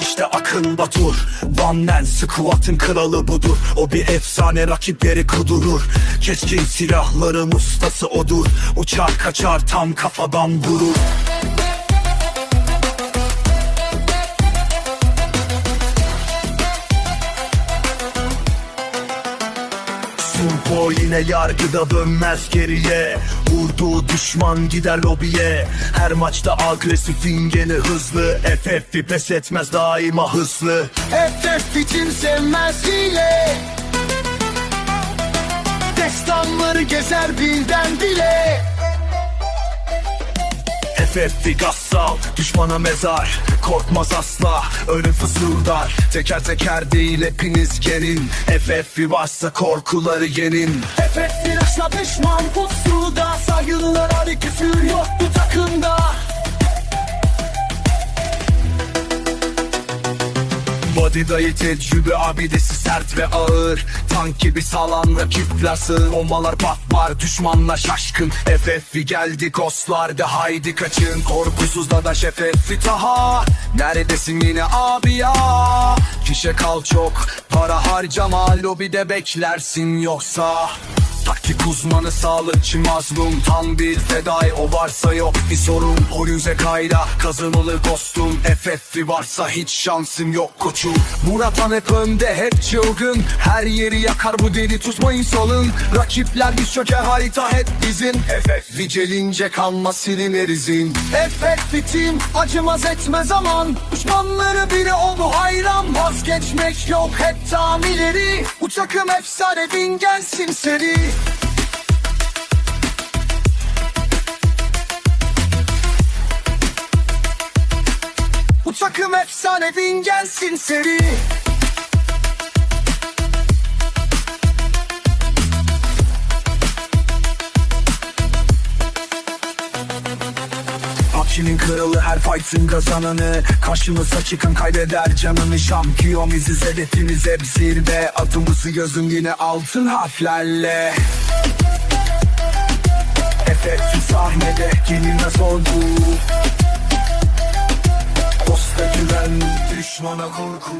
İşte Akın Batur One Man Squat'ın kralı budur. O bir efsane rakipleri kudurur. Keskin silahların ustası odur. Uçar kaçar tam kafadan vurur Sulpo yine yargıda dönmez geriye. Vurduğu düşman gider lobiye. Her maçta agresif ingeni hızlı. FF'i pes etmez daima hızlı FF için sevmez hile Destanları gezer bilden bile FF'i gassal düşmana mezar Korkmaz asla ölüm fısıldar. Teker teker değil hepiniz gelin. FF'i varsa korkuları yenin. FF flaşla düşman pusuda Saygılılar hadi küfür yok bu takımda Body dayı tecrübe abidesi sert ve ağır. Tank gibi sağlam rakipler sığır Bombalar patlar. Düşmanla şaşkın. FF'i geldi kostlarda haydi kaçın. Korkusuz da da FF'i taha. Neredesin yine abi ya? Kişe kal çok. Para harcama Lobide beklersin yoksa Taktik uzmanı sağlıkçı mazlum. Tam bir fedai o varsa yok bir sorun. O yüze kayda kazanılı dostum. FF'i varsa hiç şansım yok koçum. Muratan hep önde hep çılgın. Her yeri yakar bu deli tutmayın salın. Rakipler bir çöker harita hep bizim. FF gelince kanma silineriz FF bitim acımaz etmez aman Düşmanları bile onu hayran. Vazgeçmek yok hep tam ileri Bu takım efsane bin gelsin seri takım efsane bin gelsin seri Akşinin kralı her fight'ın kazananı. Karşımıza çıkan kaybeder canını. Şampiyon biziz hedefimiz hep zirve. Adımızı gözüm yine altın harflerle. Efektif sahnede yenilmez oldu düşmana korku